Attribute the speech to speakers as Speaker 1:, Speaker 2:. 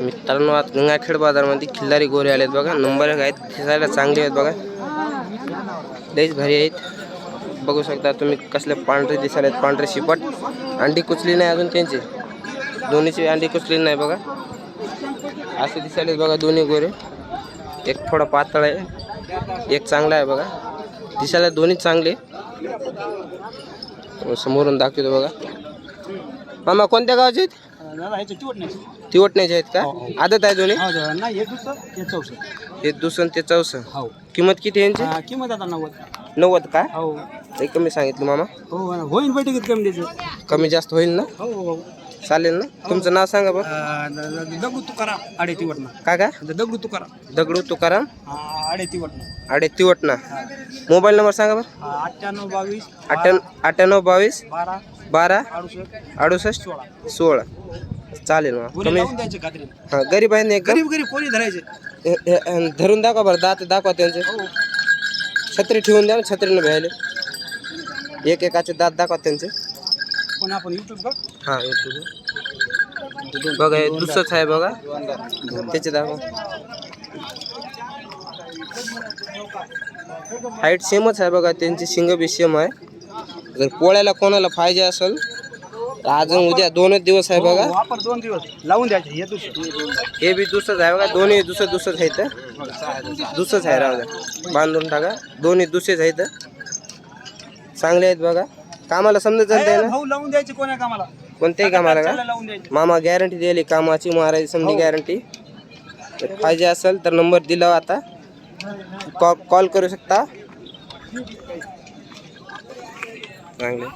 Speaker 1: मित्रांनो आज गंगाखेड बाजारमध्ये खिल्लारी गोरे आलेत बघा. नंबर एक आहेत. दिसायला चांगले आहेत बघा. लईच भारी आहेत. बघू शकता तुम्ही कसले पांढरे दिसायला आहेत पांढरे शिपट. अंडी कुचली नाही अजून त्यांची. दोन्हीची अंडी कुचली नाही बघा. असे दिसायले बघा दोन्ही गोरे. एक थोडा पातळ आहे. एक चांगला आहे बघा. दिसायला दोन्ही चांगले. समोरून दाखवतो बघा. मामा कोणत्या गावाचे आहेत?
Speaker 2: नाही
Speaker 1: तिवटण्याचे. आहेत का? आदत आहे दोन्ही?
Speaker 2: हो नाही हे दुसरं हे चौसष्ट.
Speaker 1: हे दुसरं ते चौसष्ट.
Speaker 2: हो.
Speaker 1: किंमत किती आहे यांची?
Speaker 2: किंमत आता नव्वद.
Speaker 1: नव्वद का?
Speaker 2: हो.
Speaker 1: कमी सांगितलं मामा.
Speaker 2: हो होईन बैठक किती कमी द्यायचं
Speaker 1: कमी जास्त होईल ना?
Speaker 2: हो
Speaker 1: चालेल ना? तुमचं नाव सांगा
Speaker 2: द- दगडू तुकाराम आडे तिवटना
Speaker 1: काय काय
Speaker 2: दगडू तुकाराम.
Speaker 1: दगडू तुकाराम?
Speaker 2: आडे तिवटना
Speaker 1: आडे तिवटना मोबाईल नंबर सांगा बरं.
Speaker 2: हा, अठ्ठ्याण्णव बावीस
Speaker 1: अठ्ठ्याण्णव अठ्ठ्याण्णव बावीस?
Speaker 2: बारा
Speaker 1: बारा?
Speaker 2: अडुसष्ट.
Speaker 1: अडुसष्ट?
Speaker 2: सोळा.
Speaker 1: सोळा चालेल मग. कमी
Speaker 2: लावून द्यायचे खात्री
Speaker 1: हाँ गरीब आहे ना एकदम
Speaker 2: गरीब गरीब कोणी धरायचे?
Speaker 1: हे- हे- हे धरून दाखवा बरं दात दाखवा त्यांचे.
Speaker 2: हो.
Speaker 1: छत्री ठेवून द्या ना छत्रीनं भ्यायले. एक एकाचे दात दाखवा त्यांचे.
Speaker 2: पण आपण युट्यूब
Speaker 1: हाँ येतो बघा हे दुसरंच आहे बघा. त्याचे दाखवा. हाईट सेमच आहे बघा त्यांची शिंग बी सेम आहे. जर पोळ्याला कोणाला पाहिजे असेल तर अजून उद्या दोनच दिवस आहे बघा.
Speaker 2: हो, वापर दोन दिवस. लावून द्यायचे हे दुसरं.
Speaker 1: हे बी दुसरंच आहे बघा दोन्ही दुसरं दुसरंच आहेत दुसरंच आहे राहू द्या. बांधून टाका. दोन्ही दुसरेच आहेत चांगले आहेत बघा. कामाला समजत चालतंय ना?
Speaker 2: लावून द्यायचे कोण्या कामाला?
Speaker 1: कोणत्याही कामाला का? मामा गॅरंटी दिली कामाची महाराज समजी गॅरंटी पाहिजे असेल तर नंबर दिला आता. कॉल कॉल करू शकता. चांगले